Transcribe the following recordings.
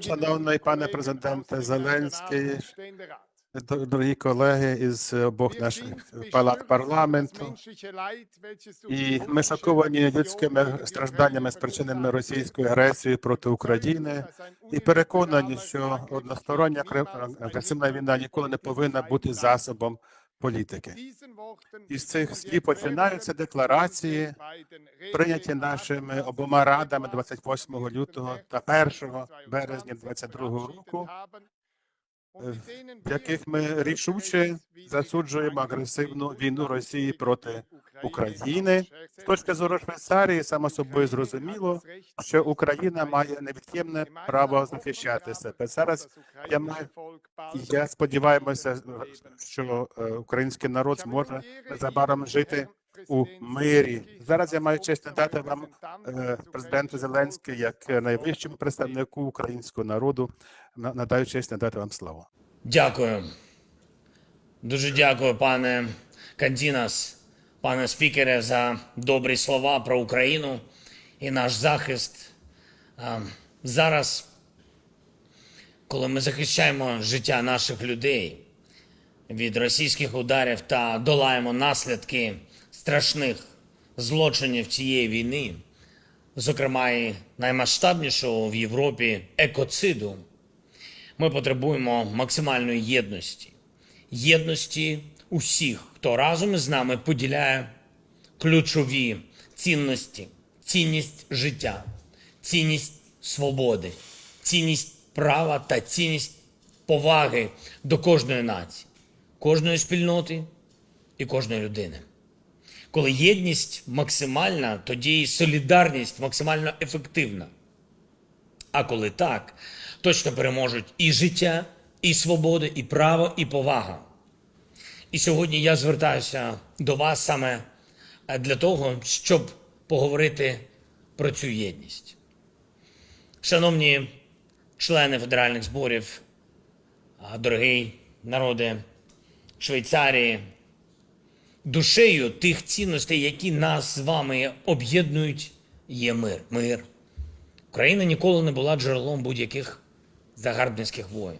Шановний пане президенте Зеленський, дорогі колеги із обох наших палат über das парламенту. І ми шоковані людськими стражданнями, спричиненими російською агресією проти України, і переконані, що одностороння агресивна війна ніколи не повинна бути засобом політики. Із цих слів починаються декларації, прийняті нашими обома радами 28 лютого та 1 березня 2022 року, в яких ми рішуче засуджуємо агресивну війну Росії проти України. З точки зору Швейцарії, само собою зрозуміло, що Україна має невід'ємне право захищати себе. Зараз я маю я сподіваємося, що е, український народ зможе незабаром жити у мирі. Зараз я маю честь надати вам е, президенту Зеленський як найвищому представнику українського народу. На- Надаю честь надати вам слово. Дякую. Дуже дякую, пане Кандінас, пане спікере, за добрі слова про Україну і наш захист. Зараз, коли ми захищаємо життя наших людей від російських ударів та долаємо наслідки страшних злочинів цієї війни, зокрема і наймасштабнішого в Європі екоциду, ми потребуємо максимальної єдності, єдності усіх, хто разом із нами поділяє ключові цінності, цінність життя, цінність свободи, цінність права та цінність поваги до кожної нації, кожної спільноти і кожної людини. Коли єдність максимальна, тоді і солідарність максимально ефективна. А коли так, точно переможуть і життя, і свобода, і право, і повага. І сьогодні я звертаюся до вас саме е, для того, щоб поговорити про цю єдність. Шановні члени федеральних зборів, а, дорогий народи Швейцарії, душею тих цінностей, які нас з вами об'єднують, є мир. Мир. Україна ніколи не була джерелом будь-яких загарбницьких воїн.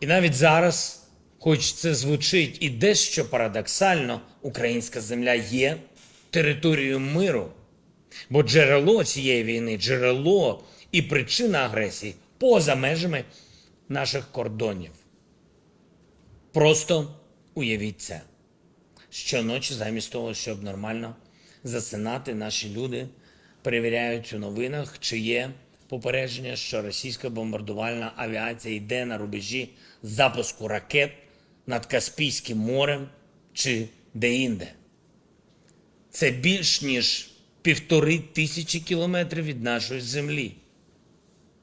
І навіть зараз, хоч це звучить і дещо парадоксально, українська земля є територією миру. Бо джерело цієї війни, джерело і причина агресії поза межами наших кордонів. Просто уявіть це. Щоночі, замість того, щоб нормально засинати, наші люди перевіряють у новинах, чи є попередження, що російська бомбардувальна авіація йде на рубежі запуску ракет над Каспійським морем чи де-інде. Це більш ніж півтори тисячі кілометрів від нашої землі.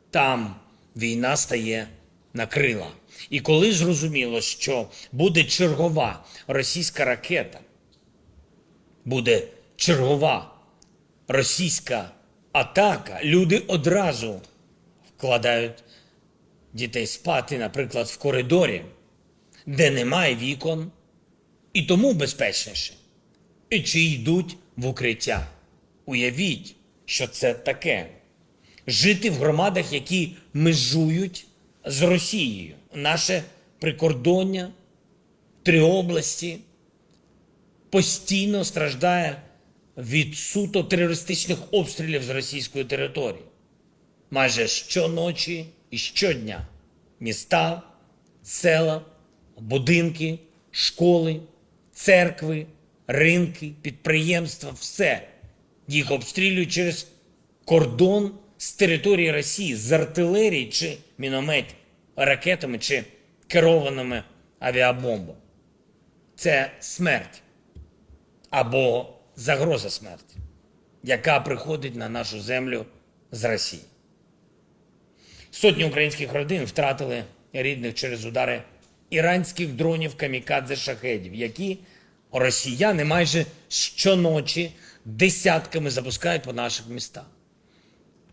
Там війна стає на крила. І коли зрозуміло, що буде чергова російська ракета, буде чергова російська атака, люди одразу вкладають дітей спати, наприклад, в коридорі, де немає вікон, і тому безпечніше. І чи йдуть в укриття. Уявіть, що це таке жити в громадах, які межують з Росією. Наше прикордоння, три області постійно страждає від суто терористичних обстрілів з російської території. Майже щоночі і щодня міста, села, будинки, школи, церкви, ринки, підприємства все. Їх обстрілюють через кордон з території Росії, з артилерії чи мінометів, ракетами чи керованими авіабомбами. Це смерть або загроза смерті, яка приходить на нашу землю з Росії. Сотні українських родин втратили рідних через удари іранських дронів камікадзе шахедів, які росіяни майже щоночі десятками запускають по наших містах.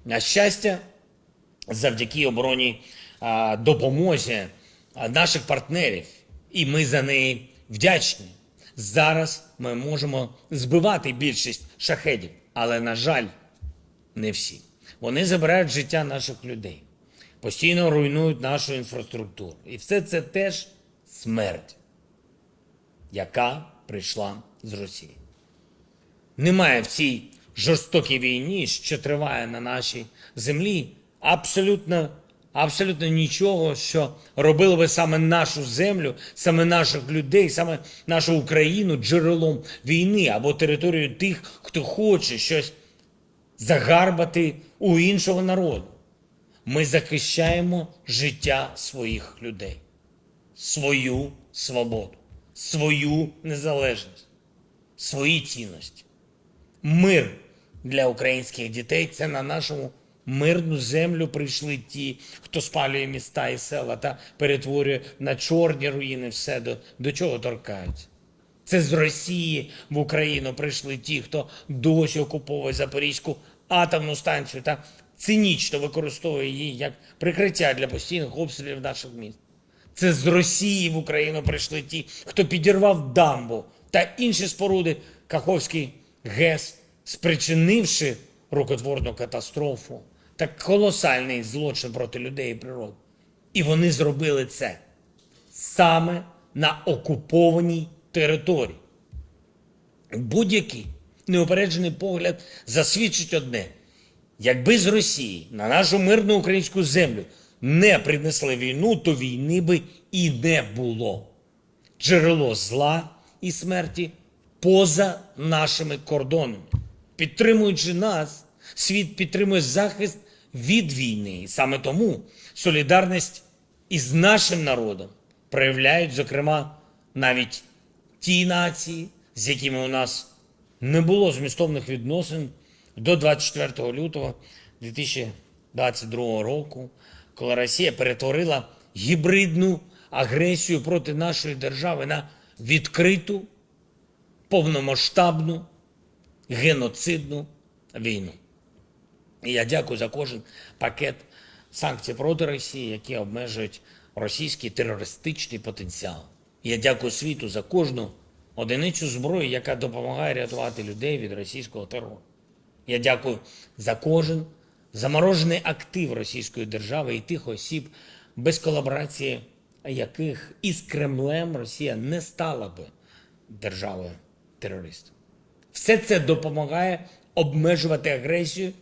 На щастя, завдяки обороні допомозі наших партнерів, і ми за неї вдячні. Зараз ми можемо збивати більшість шахедів, але, на жаль, не всі. Вони забирають життя наших людей, постійно руйнують нашу інфраструктуру. І все це теж смерть, яка прийшла з Росії. Немає в цій жорстокій війні, що триває на нашій землі, абсолютно, абсолютно нічого, що робило би саме нашу землю, саме наших людей, саме нашу Україну джерелом війни або територію тих, хто хоче щось загарбати у іншого народу. Ми захищаємо життя своїх людей, свою свободу, свою незалежність, свої цінності. Мир для українських дітей це на нашому мирну землю прийшли ті, хто спалює міста і села та перетворює на чорні руїни все, до, до чого торкаються. Це з Росії в Україну прийшли ті, хто досі окуповує Запорізьку атомну станцію та цинічно використовує її як прикриття для постійних обстрілів наших міст. Це з Росії в Україну прийшли ті, хто підірвав дамбу та інші споруди Каховський ГЕС, спричинивши рукотворну катастрофу та колосальний злочин проти людей і природи. І вони зробили це саме на окупованій території. Будь-який неупереджений погляд засвідчить одне: якби з Росії на нашу мирну українську землю не принесли війну, то війни би і не було. Джерело зла і смерті поза нашими кордонами. Підтримуючи нас, світ підтримує захист від війни. І саме тому солідарність із нашим народом проявляють, зокрема, навіть ті нації, з якими у нас не було змістовних відносин до 24 лютого 2022 року, коли Росія перетворила гібридну агресію проти нашої держави на відкриту, повномасштабну, геноцидну війну. І я дякую за кожен пакет санкцій проти Росії, які обмежують російський терористичний потенціал. Я дякую світу за кожну одиницю зброї, яка допомагає рятувати людей від російського терору. Я дякую за кожен заморожений актив Російської держави і тих осіб, без колаборації яких із Кремлем Росія не стала би державою терористом. Все це допомагає обмежувати агресію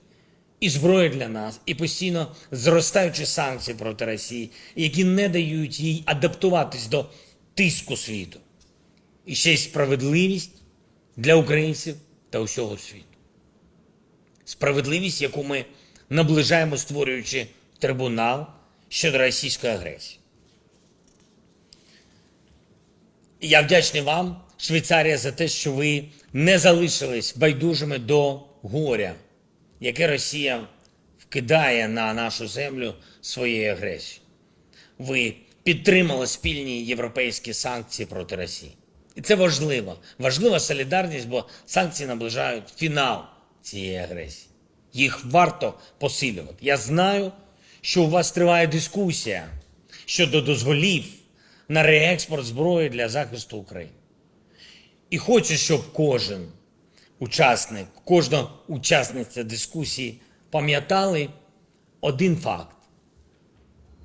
і зброю для нас, і постійно зростаючі санкції проти Росії, які не дають їй адаптуватись до тиску світу. І ще й справедливість для українців та усього світу. Справедливість, яку ми наближаємо, створюючи трибунал щодо російської агресії. Я вдячний вам, Швейцарія, за те, що ви не залишились байдужими до горя, яке Росія вкидає на нашу землю своєю агресією. Ви підтримали спільні європейські санкції проти Росії. І це важливо. Важлива солідарність, бо санкції наближають фінал цієї агресії. Їх варто посилювати. Я знаю, що у вас триває дискусія щодо дозволів на реекспорт зброї для захисту України. І хочу, щоб кожен учасник, кожна учасниця дискусії пам'ятали один факт.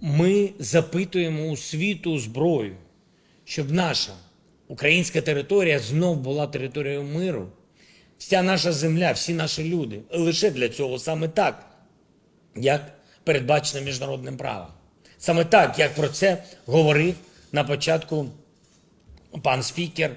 Ми запитуємо у світу зброю, щоб наша українська територія знов була територією миру. Вся наша земля, всі наші люди. Лише для цього саме так, як передбачено міжнародним правом. Саме так, як про це говорив на початку пан спікер,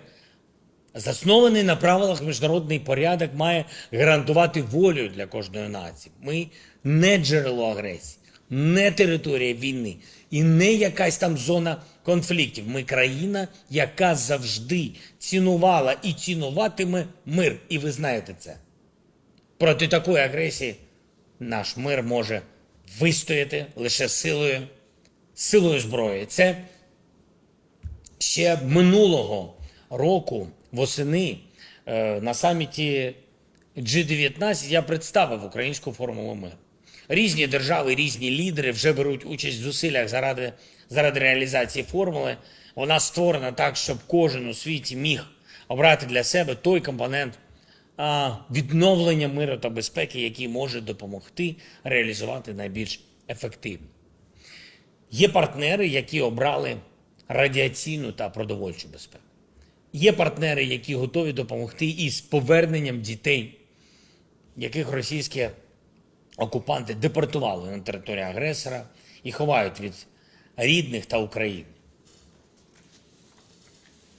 заснований на правилах міжнародний порядок має гарантувати волю для кожної нації. Ми не джерело агресії, не територія війни і не якась там зона конфліктів. Ми країна, яка завжди цінувала і цінуватиме мир. І ви знаєте це. Проти такої агресії наш мир може вистояти лише силою, силою зброї. Це ще минулого року восени е, на саміті G19 я представив українську формулу миру. Різні держави, різні лідери вже беруть участь в зусиллях заради, заради реалізації формули. Вона створена так, щоб кожен у світі міг обрати для себе той компонент відновлення миру та безпеки, який може допомогти реалізувати найбільш ефективно. Є партнери, які обрали радіаційну та продовольчу безпеку. Є партнери, які готові допомогти із поверненням дітей, яких російські окупанти депортували на територію агресора і ховають від рідних та України.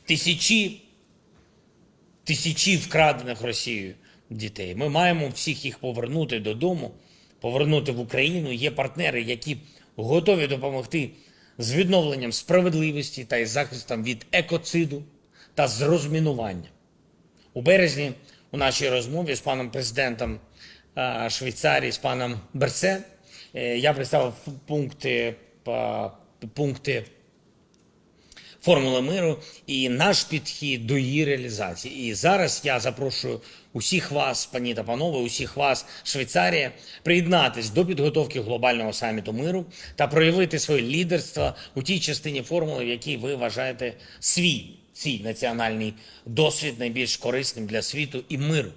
Тисячі, тисячі вкрадених Росією дітей. Ми маємо всіх їх повернути додому, повернути в Україну. Є партнери, які готові допомогти з відновленням справедливості та із захистом від екоциду та з розмінуванням. У березні у нашій розмові з паном президентом е, Швейцарії, з паном Берсе, е, я представив пункти, пункти формули миру і наш підхід до її реалізації. І зараз я запрошую усіх вас, пані та панове, усіх вас, Швейцарія, приєднатись до підготовки глобального саміту миру та проявити своє лідерство у тій частині формули, в якій ви вважаєте свій, свій національний досвід найбільш корисним для світу і миру.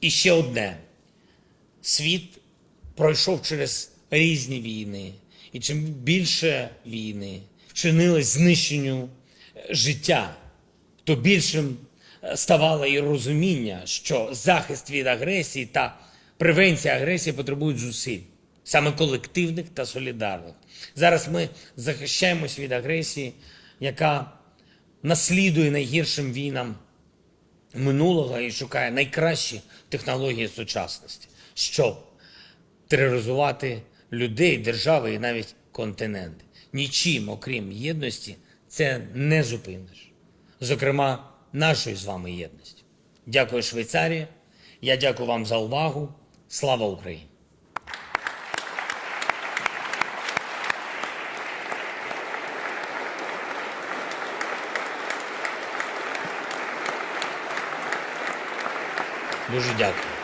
І ще одне. Світ пройшов через різні війни. І чим більше війни вчинилось знищенню е, життя, то більшим е, ставало і розуміння, що захист від агресії та превенція агресії потребують зусиль, саме колективних та солідарних. Зараз ми захищаємось від агресії, яка наслідує найгіршим війнам минулого і шукає найкращі технології сучасності, щоб тероризувати людей, держави і навіть континенти. Нічим, окрім єдності, це не зупиниш. Зокрема, нашої з вами єдності. Дякую, Швейцарія. Я дякую вам за увагу. Слава Україні! Дуже дякую.